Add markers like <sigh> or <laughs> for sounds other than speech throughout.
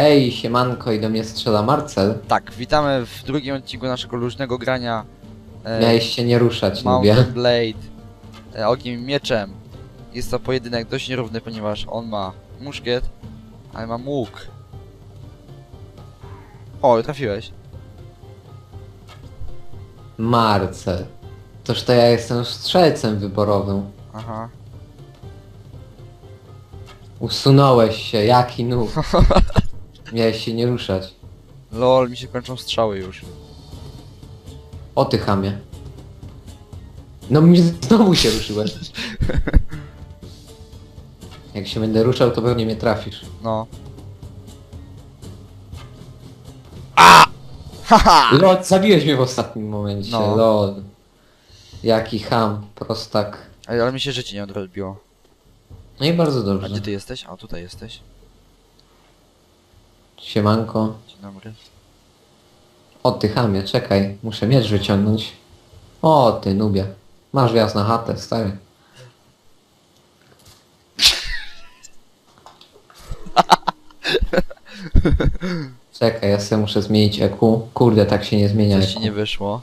Hej, siemanko i do mnie strzela Marcel. Tak, witamy w drugim odcinku naszego luźnego grania e, Miałeś się nie ruszać, lubię. Mountain Blade e, ogniem i mieczem. Jest to pojedynek dość nierówny, ponieważ on ma muszkiet, a ja mam łuk. O, trafiłeś. Marcel. Toż to ja jestem strzelcem wyborowym. Aha. Usunąłeś się, jaki nóg. <laughs> Miałeś się nie ruszać. Lol, mi się kończą strzały już. O ty chamie. No mi znowu się ruszyłeś. <laughs> Jak się będę ruszał, to pewnie mnie trafisz. No. A! Haha! Lol, zabiłeś mnie w ostatnim momencie, No. lol. Jaki ham, prostak. Ej, ale mi się życie nie odrobiło. No i bardzo A dobrze. gdzie ty jesteś? A, tutaj jesteś. Siemanko. Dzień dobry. O ty chamie, czekaj, muszę miecz wyciągnąć. O ty nubie. Masz wjazd na chatę, stary. Czekaj, ja sobie muszę zmienić EQ. Kurde, tak się nie zmienia Coś ci EQ. nie wyszło.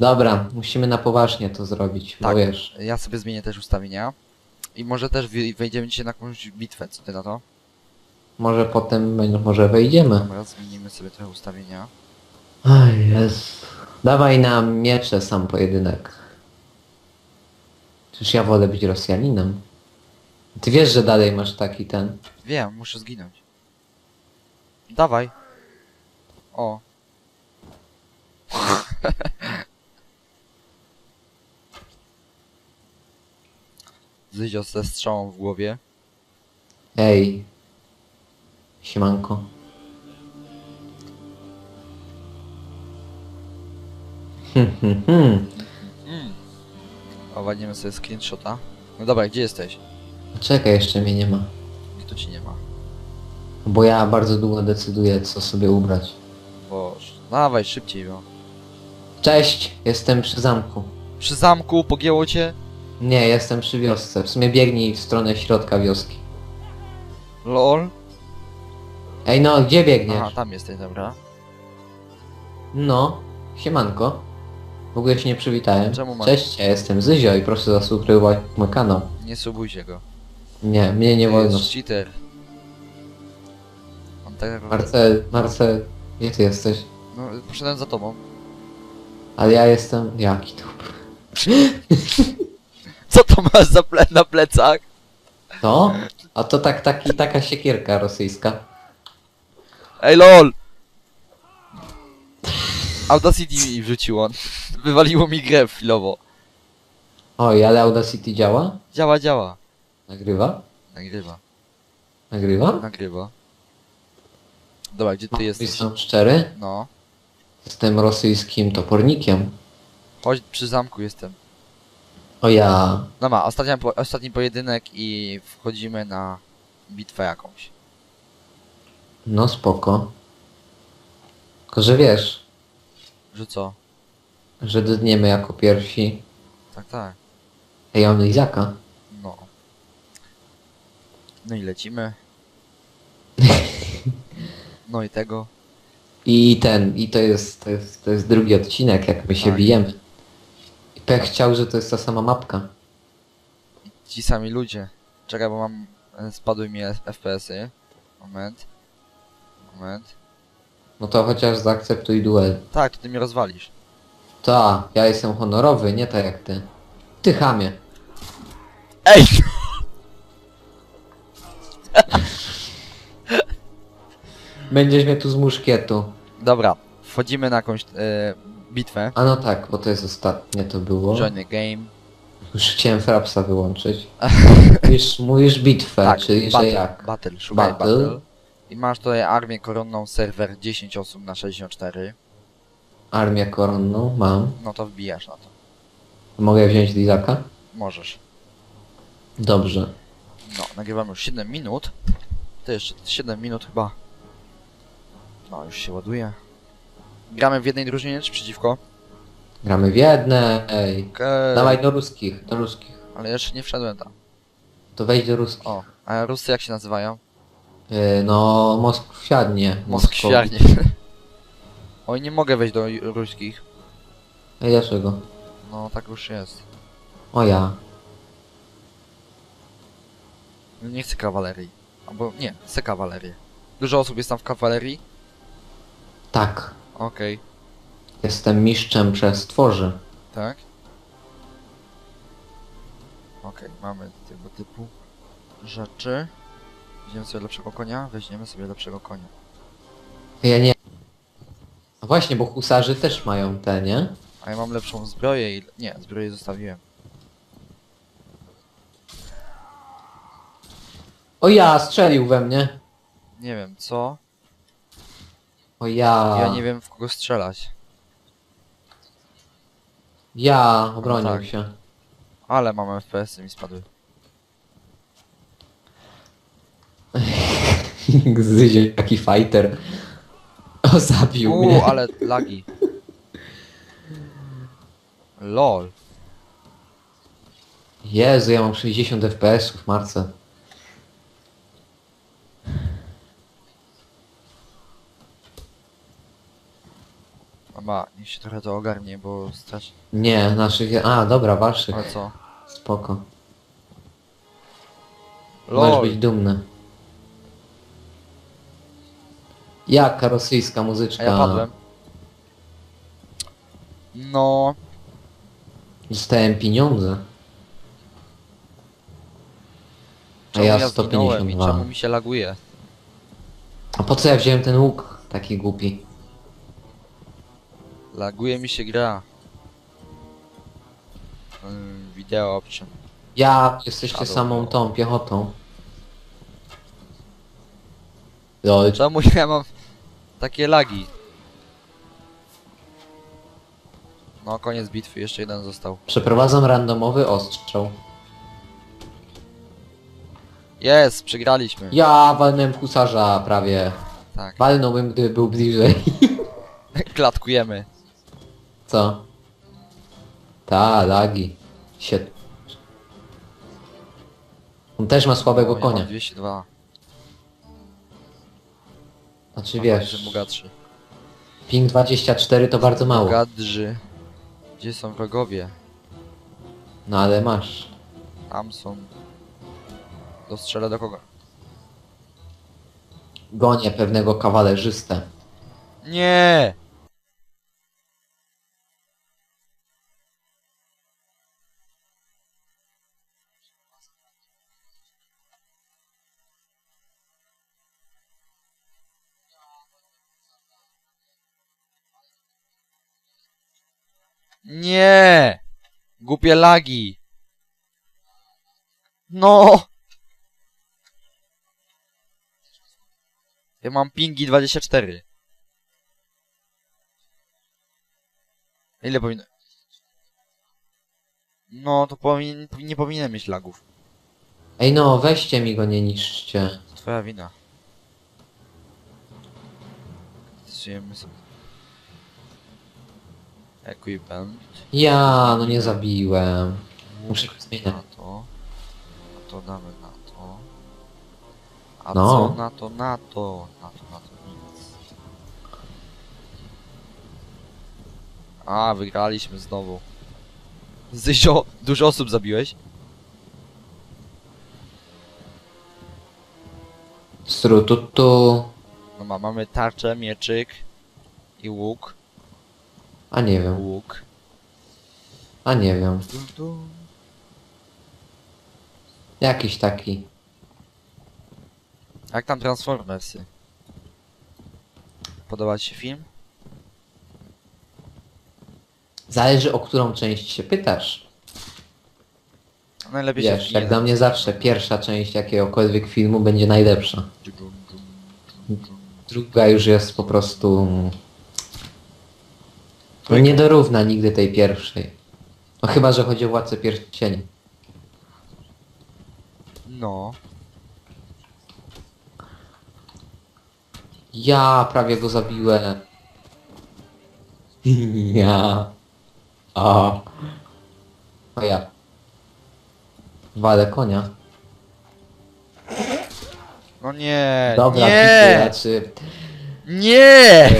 Dobra, musimy na poważnie to zrobić, bo Tak. wiesz. Ja sobie zmienię też ustawienia. I może też wejdziemy dzisiaj na jakąś bitwę, co ty na to? Może potem, będzie- może wejdziemy. Dobra, zmienimy sobie trochę ustawienia. Aj, jest. Dawaj na miecze sam pojedynek. Czyż ja wolę być Rosjaninem? Ty wiesz, że dalej masz taki ten... Wiem, muszę zginąć. Dawaj. O. <laughs> Zyzio ze strzałą w głowie. Ej. Siemanko. Hmm, hmm, hmm. Mm. Owadniemy sobie screenshota. No dobra, gdzie jesteś? Czekaj, jeszcze mnie nie ma. Tu ci nie ma? Bo ja bardzo długo decyduję, co sobie ubrać. Boże. Dawaj, szybciej, no. Cześć, jestem przy zamku. Przy zamku pogięło cię? Nie, jestem przy wiosce. W sumie biegnij w stronę środka wioski. LOL? Ej no, gdzie biegniesz? Aha, tam jesteś, dobra. No, siemanko. W ogóle się nie przywitałem. Czemu masz- Cześć, ja jestem Zyzio i proszę zasubskrybować mój kanał. Nie subujcie go. Nie, mnie nie To wolno. jest cheater. On tak naprawdę... Marcel, Marcel, gdzie ty jesteś? No, poszedłem za tobą. Ale ja jestem... Jaki to? <laughs> Co to masz za ple na plecach? To? A to tak, taki, taka siekierka rosyjska. Ej lol! Audacity mi wrzuciło. Wywaliło mi grę chwilowo. Oj, ale Audacity działa? Działa, działa. Nagrywa? Nagrywa, Nagrywa? nagrywa. Dobra, gdzie ty jesteś? Jestem szczery? No. Jestem rosyjskim topornikiem. Chodź, przy zamku jestem. O ja... No ma, ostatnia, po, ostatni pojedynek i wchodzimy na bitwę jakąś. No spoko. Tylko, że wiesz, Że co? że dniemy jako pierwsi. Tak, tak. Ej, ja mam lizaka. No. No i lecimy. <laughs> No i tego. I ten, i to jest, to jest, to jest drugi odcinek, jak my się Tak. bijemy. I Pech chciał, że to jest ta sama mapka. Ci sami ludzie. Czekaj, bo mam... e, Spadły mi FPS-y. Moment. Moment. No to chociaż zaakceptuj duel. Tak, ty mnie rozwalisz. Ta, ja jestem honorowy, nie tak jak ty. Ty chamie. Ej! Będziesz mnie tu z muszkietu. Dobra, wchodzimy na jakąś e, bitwę. A no tak, bo to jest ostatnie to było. Join the game. Już chciałem frapsa wyłączyć. <laughs> Mówisz, mówisz bitwę, Tak, czyli battle, że jak? battle, szukaj Battle. battle. I masz tutaj armię koronną, serwer 10 osób na 64. Armię koronną mam. No to wbijasz na to. Mogę wziąć lizaka? Możesz. Dobrze. No, nagrywamy już 7 minut. To jeszcze 7 minut chyba. No, już się ładuje. Gramy w jednej drużynie czy przeciwko? Gramy w jednej. Okej. Dawaj do ruskich, do ruskich. Ale jeszcze nie wszedłem tam. To wejdź do ruskich. O, a Rusy jak się nazywają? Yy, no, Moskwiadnie. Moskwiarnie. <laughs> Oj, nie mogę wejść do ruskich. Ej, dlaczego? No, tak już jest. O ja. Nie chcę kawalerii. Albo nie, chcę kawalerię. Dużo osób jest tam w kawalerii? Tak. Okej, Jestem mistrzem przez tworzy. tak. Okej, mamy tego typu rzeczy. Weźmiemy sobie lepszego konia? Weźmiemy sobie lepszego konia. Ja nie... No właśnie, bo husarzy też mają te, nie? A ja mam lepszą zbroję i... Nie, zbroję zostawiłem. O ja, strzelił we mnie. Nie wiem, co? O ja. Ja nie wiem w kogo strzelać. Ja, obronił No tak. się. Ale mam FPS-y mi spadły. Zyzie, taki fighter. O, zabił mnie. Uuu, ale lagi. LOL. Jezu, ja mam 60 FPS-ów, Marce. Mama, niech się trochę to ogarnie, bo strasznie. Nie, naszych... A, dobra, waszych. Ale co? Spoko. Możesz LOL. być dumny. Jaka rosyjska A muzyczka. ja padłem. No, Dostałem pieniądze. A czemu ja ja zginąłem i 152. czemu mi się laguje? A po co ja wziąłem ten łuk taki głupi? Laguje mi się gra. Ym, Video option. Ja, jesteście Shadow samą tą piechotą. Lol, Czemu ja mam takie lagi? No, koniec bitwy, jeszcze jeden został. przeprowadzam randomowy ostrzał. Jest, przegraliśmy. Ja walnąłem husarza prawie. Tak, Walnąłbym, gdyby był bliżej. <laughs> klatkujemy. Co? Ta, lagi. Sie... On też ma słabego O, ja konia. mam 202. Znaczy wiesz, że bogatszy. ping 24 to bardzo mało. Bogatrzy. Gdzie są wrogowie? No ale masz. Tam są. Dostrzelę do kogo? Gonię pewnego kawalerzystę. Nie! Nie! Głupie lagi! No! Ja mam pingi 24. Ile powinno... No, to powin... nie powinienem mieć lagów. Ej no, weźcie mi go, nie niszczcie. To twoja wina. Stosujemy sobie... Equipment. Ja, no nie zabiłem. Muszę go zmieniać. Na to. A to damy na to. A No. co na to, na to? Na to, na to nic. A, wygraliśmy znowu. Zysio, dużo osób zabiłeś? Strututu. No ma, mamy tarczę, mieczyk i łuk. A nie wiem, Łuk. a nie wiem. Dum, dum. Jakiś taki. Jak tam Transformersy? Podoba ci się film? Zależy o którą część się pytasz. Najlepiej Wiesz, się jak dla mnie zawsze pierwsza część jakiegokolwiek filmu będzie najlepsza. Druga już jest po prostu... No nie dorówna nigdy tej pierwszej. No chyba, że chodzi o Władcę Pierścieni. No. Ja prawie go zabiłem. <laughs> Ja. O. O ja. Walę konia. No nie, Dobra, nie, znaczy... nie!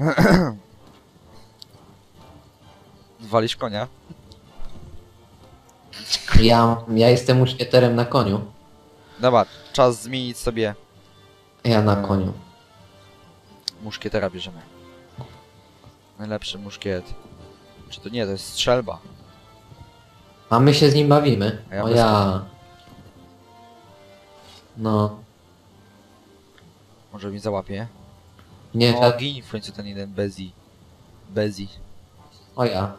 <clears throat> Walisz konia? ja, ja jestem muszkieterem na koniu. Dobra, czas zmienić sobie Ja na E. koniu. muszkietera bierzemy. Najlepszy muszkiet. Czy to nie, to jest strzelba. A my się z nim bawimy. A ja o bez ja. No. Może mi załapie. Nie, O, tak. gin w końcu ten jeden Bezi. Bezi. O ja.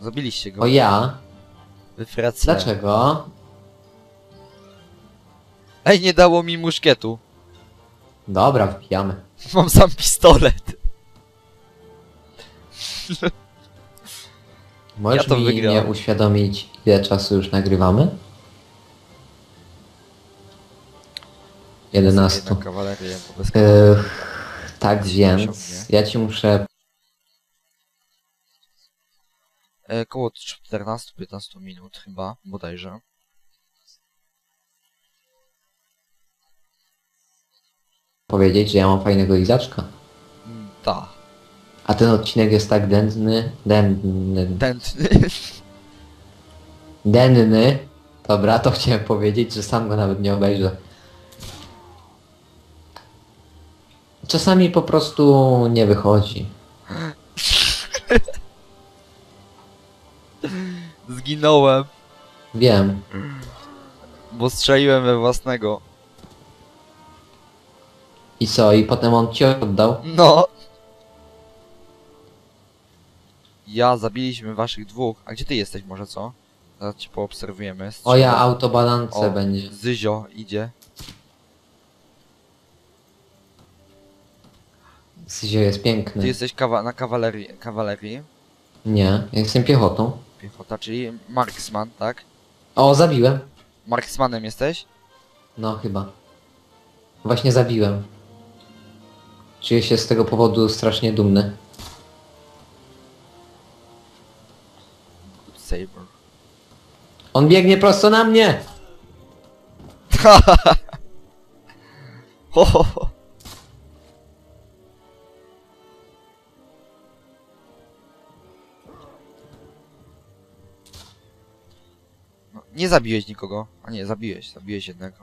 Zabiliście go. O ja. Wy fracle. Dlaczego? Ej, nie dało mi muszkietu. Dobra, wbijamy. <laughs> Mam sam pistolet. <laughs> Możesz to mi wygrałem. nie uświadomić, ile czasu już nagrywamy? 11. Jedną kawalerię, bo bez Yy, tak więc, ja ci muszę... e, Koło 14-15 minut chyba, bodajże. powiedzieć, że ja mam fajnego lizaczka. Mm, Ta. A ten odcinek jest tak denny, denny, Tętny. denny. Dobra, to chciałem powiedzieć, że sam go nawet nie obejrzę. Czasami po prostu nie wychodzi. <laughs> Zginąłem, Wiem. bo strzeliłem we własnego. I co? I potem on ci oddał? No. Ja zabiliśmy waszych dwóch. A gdzie ty jesteś może, co? Zaraz cię poobserwujemy. O ja, autobalance O, będzie. Zyzio idzie. Syzio jest Ty piękny. jesteś kawa na kawalerii, kawalerii. Nie, ja jestem piechotą. Piechota, czyli marksman, tak? O, zabiłem. Marksmanem jesteś? No, chyba. Właśnie zabiłem. Czuję się z tego powodu strasznie dumny. Saber. On biegnie prosto na mnie! <laughs> Ho, ho, ho. Nie zabiłeś nikogo. A nie, zabiłeś, zabiłeś jednego.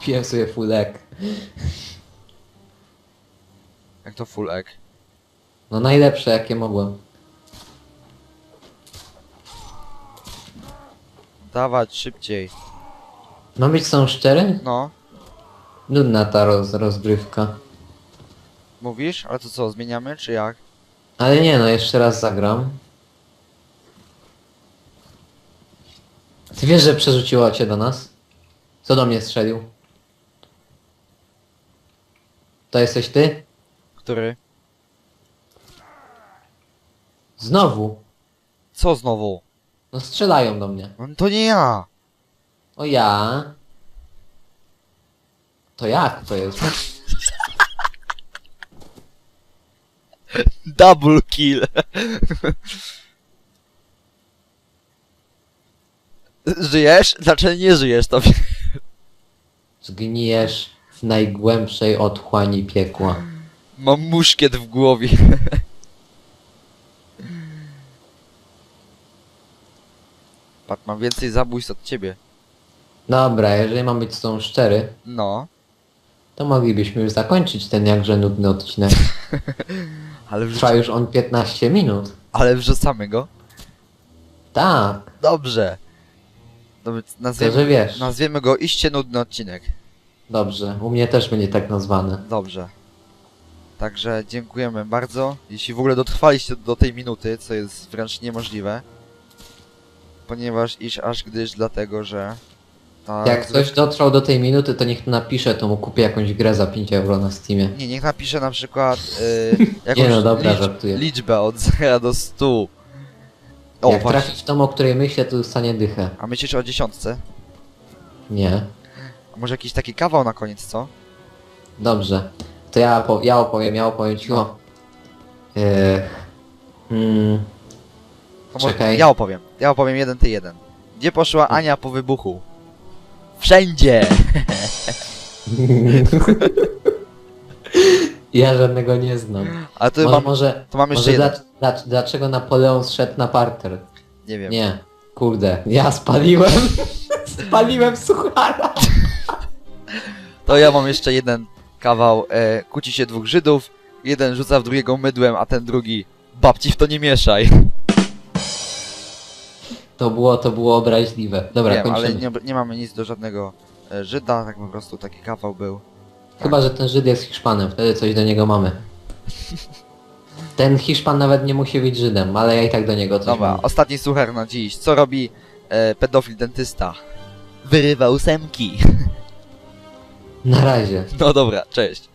Piję sobie fulek. Jak to full egg? No najlepsze jakie mogłem. Dawać szybciej. Ma być są szczery? No, Nudna ta roz, rozgrywka. mówisz? Ale to co, zmieniamy czy jak? Ale nie no, jeszcze raz zagram. Ty wiesz, że przerzuciło cię do nas? Co do mnie strzelił? To jesteś ty? Który? Znowu. Co znowu? No strzelają do mnie. No to nie ja! O ja. To jak to jest? <laughs> Double kill! Żyjesz? Dlaczego nie żyjesz to? Zgnijesz w najgłębszej otchłani piekła. Mam muszkiet w głowie. Pat, mam więcej zabójstw od ciebie. Dobra, jeżeli mam być z tą szczery, No, to moglibyśmy już zakończyć ten jakże nudny odcinek. <laughs> ale, wrzuc Trwa już on 15 minut. ale wrzucamy go. Tak, Dobrze. Dobrze, to nazwiemy, że wiesz. nazwiemy go iście nudny odcinek. Dobrze, u mnie też będzie tak nazwane. Dobrze. Także dziękujemy bardzo. Jeśli w ogóle dotrwaliście do tej minuty, co jest wręcz niemożliwe. Ponieważ iż aż gdyż dlatego, że... Ta Jak ktoś dotrwał do tej minuty, to niech napisze, to mu kupię jakąś grę za 5 euro na Steamie. Nie, niech napisze na przykład yy, <laughs> jakąś Nie no, dobra, licz- żartuję. liczbę od 0 do 100. O, Jak właśnie. trafi w tą, o której myślę, to dostanie dychę. A myślisz o dziesiątce? Nie. A może jakiś taki kawał na koniec, co? Dobrze. To ja, opo- ja opowiem, ja opowiem cicho. Yy, mm, To może Czekaj. ja opowiem. Ja opowiem jeden, ty jeden. Gdzie poszła Ania po wybuchu? Wszędzie! <laughs> <laughs> Ja żadnego nie znam. A to Może, mam, może, to mam jeszcze może jeden. dla, dla, dlaczego Napoleon zszedł na parter? Nie wiem. Nie, kurde, ja spaliłem. <laughs> spaliłem suchara. <laughs> To ja mam jeszcze jeden kawał. E, kłóci się dwóch Żydów. Jeden rzuca w drugiego mydłem, a ten drugi babci w to nie mieszaj. To było, to było obraźliwe. Dobra, Wiem, kończymy. ale nie, nie mamy nic do żadnego e, Żyda, tak po prostu taki kawał był. Chyba, że ten Żyd jest Hiszpanem, wtedy coś do niego mamy. Ten Hiszpan nawet nie musi być Żydem, ale ja i tak do niego coś Dobra, mam. ostatni suchar na dziś. Co robi e, pedofil dentysta? Wyrywa ósemki. Na razie. No dobra, cześć.